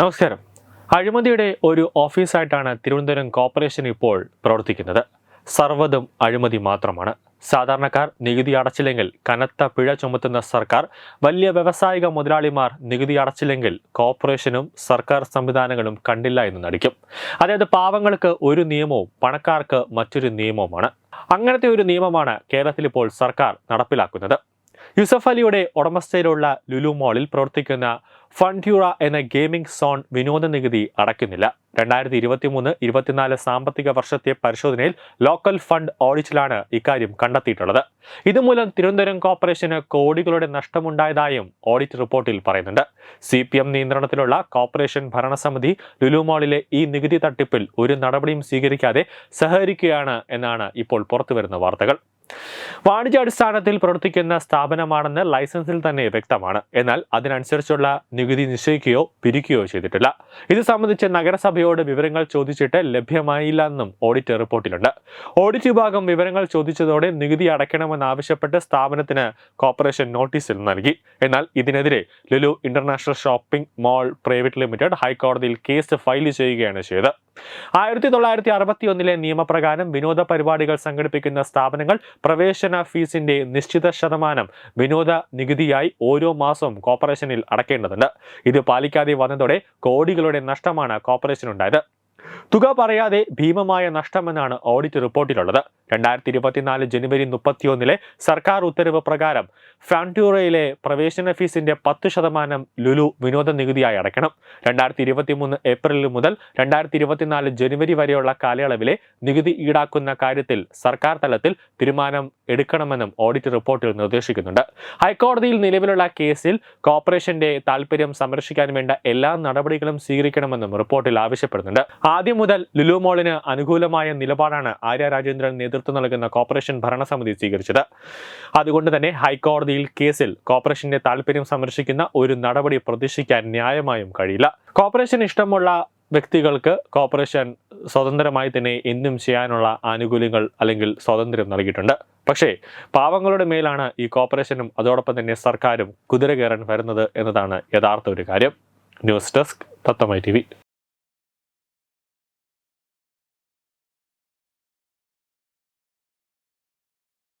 നമസ്കാരം. അഴിമതിയുടെ ഒരു ഓഫീസായിട്ടാണ് തിരുവനന്തപുരം കോർപ്പറേഷൻ ഇപ്പോൾ പ്രവർത്തിക്കുന്നത്. സർവതും അഴിമതി മാത്രമാണ്. സാധാരണക്കാർ നികുതി അടച്ചില്ലെങ്കിൽ കനത്ത പിഴ ചുമത്തുന്ന സർക്കാർ വലിയ വ്യവസായിക മുതലാളിമാർ നികുതി അടച്ചില്ലെങ്കിൽ കോർപ്പറേഷനും സർക്കാർ സംവിധാനങ്ങളും കണ്ടില്ല എന്ന് നടിക്കും. അതായത് പാവങ്ങൾക്ക് ഒരു നിയമവും പണക്കാർക്ക് മറ്റൊരു നിയമവുമാണ്. അങ്ങനത്തെ ഒരു നിയമമാണ് കേരളത്തിൽ ഇപ്പോൾ സർക്കാർ നടപ്പിലാക്കുന്നത്. യൂസഫ് അലിയുടെ ഉടമസ്ഥയിലുള്ള ലുലു മോളിൽ പ്രവർത്തിക്കുന്ന ഫണ്ട്യൂറ എന്ന ഗെയിമിംഗ് സോൺ വിനോദ നികുതി അടയ്ക്കുന്നില്ല. രണ്ടായിരത്തി ഇരുപത്തി മൂന്ന് ഇരുപത്തിനാല് സാമ്പത്തിക വർഷത്തെ പരിശോധനയിൽ ലോക്കൽ ഫണ്ട് ഓഡിറ്റിലാണ് ഇക്കാര്യം കണ്ടെത്തിയിട്ടുള്ളത്. ഇതുമൂലം തിരുവനന്തപുരം കോർപ്പറേഷന് കോടികളുടെ നഷ്ടമുണ്ടായതായും ഓഡിറ്റ് റിപ്പോർട്ടിൽ പറയുന്നുണ്ട്. സി പി എം നിയന്ത്രണത്തിലുള്ള കോർപ്പറേഷൻ ഭരണസമിതി ലുലു മോളിലെ ഈ നികുതി തട്ടിപ്പിൽ ഒരു നടപടിയും സ്വീകരിക്കാതെ സഹകരിക്കുകയാണ് എന്നാണ് ഇപ്പോൾ പുറത്തുവരുന്ന വാർത്തകൾ. വാണിജ്യാടിസ്ഥാനത്തിൽ പ്രവർത്തിക്കുന്ന സ്ഥാപനമാണെന്ന് ലൈസൻസിൽ തന്നെ വ്യക്തമാണ്. എന്നാൽ അതിനനുസരിച്ചുള്ള നികുതി നിശ്ചയിക്കുകയോ പിരിക്കുകയോ ചെയ്തിട്ടില്ല. ഇത് സംബന്ധിച്ച് നഗരസഭയോട് വിവരങ്ങൾ ചോദിച്ചിട്ട് ലഭ്യമായില്ല എന്നും ഓഡിറ്റ് റിപ്പോർട്ടിലുണ്ട്. ഓഡിറ്റ് വിഭാഗം വിവരങ്ങൾ ചോദിച്ചതോടെ നികുതി അടയ്ക്കണമെന്നാവശ്യപ്പെട്ട് സ്ഥാപനത്തിന് കോർപ്പറേഷൻ നോട്ടീസിൽ നൽകി. എന്നാൽ ഇതിനെതിരെ Lulu international shopping mall private limited ഹൈക്കോടതിയിൽ കേസ് ഫയൽ ചെയ്യുകയാണ് ചെയ്തത്. ആയിരത്തി തൊള്ളായിരത്തി അറുപത്തി ഒന്നിലെ നിയമപ്രകാരം വിനോദ പരിപാടികൾ സംഘടിപ്പിക്കുന്ന സ്ഥാപനങ്ങൾ പ്രവേശന ഫീസിന്റെ നിശ്ചിത ശതമാനം വിനോദ നികുതിയായി ഓരോ മാസവും കോർപ്പറേഷനിൽ അടക്കേണ്ടതുണ്ട്. ഇത് പാലിക്കാതെ വന്നതോടെ കോടികളുടെ നഷ്ടമാണ് കോർപ്പറേഷനുണ്ടായത്. തുക പറയാതെ ഭീമമായ നഷ്ടമെന്നാണ് ഓഡിറ്റ് റിപ്പോർട്ടിലുള്ളത്. രണ്ടായിരത്തി ഇരുപത്തിനാല് ജനുവരി മുപ്പത്തിയൊന്നിലെ സർക്കാർ ഉത്തരവ് പ്രകാരം ഫാൻഡ്യൂറയിലെ പ്രവേശന ഫീസിന്റെ പത്ത് ശതമാനം ലുലു വിനോദ നികുതിയായി അടയ്ക്കണം. രണ്ടായിരത്തി ഇരുപത്തി മൂന്ന് ഏപ്രിൽ മുതൽ രണ്ടായിരത്തി ഇരുപത്തിനാല് ജനുവരി വരെയുള്ള കാലയളവിലെ നികുതി ഈടാക്കുന്ന കാര്യത്തിൽ സർക്കാർ തലത്തിൽ തീരുമാനം എടുക്കണമെന്നും ഓഡിറ്റ് റിപ്പോർട്ടിൽ നിർദ്ദേശിക്കുന്നുണ്ട്. ഹൈക്കോടതിയിൽ നിലവിലുള്ള കേസിൽ കോർപ്പറേഷന്റെ താൽപര്യം സംരക്ഷിക്കാൻ വേണ്ട എല്ലാ നടപടികളും സ്വീകരിക്കണമെന്നും റിപ്പോർട്ടിൽ ആവശ്യപ്പെടുന്നുണ്ട്. ആദ്യം മുതൽ ലുലു മോളിന് അനുകൂലമായ നിലപാടാണ് ആര്യ രാജേന്ദ്രൻ നേതൃത്വം നൽകുന്ന കോർപ്പറേഷൻ ഭരണസമിതി സ്വീകരിച്ചത്. അതുകൊണ്ട് തന്നെ ഹൈക്കോടതിയിൽ കേസിൽ കോർപ്പറേഷന്റെ താല്പര്യം സംരക്ഷിക്കുന്ന ഒരു നടപടി പ്രതീക്ഷിക്കാൻ ന്യായമായും കഴിയില്ല. കോർപ്പറേഷൻ ഇഷ്ടമുള്ള വ്യക്തികൾക്ക് കോർപ്പറേഷൻ സ്വതന്ത്രമായി തന്നെ എന്തും ചെയ്യാനുള്ള ആനുകൂല്യങ്ങൾ അല്ലെങ്കിൽ സ്വാതന്ത്ര്യം നൽകിയിട്ടുണ്ട്. പക്ഷേ പാവങ്ങളുടെ മേലാണ് ഈ കോർപ്പറേഷനും അതോടൊപ്പം തന്നെ സർക്കാരും കുതിര കയറാൻ വരുന്നത് എന്നതാണ് യഥാർത്ഥ ഒരു കാര്യം. News desk തത്തമായി T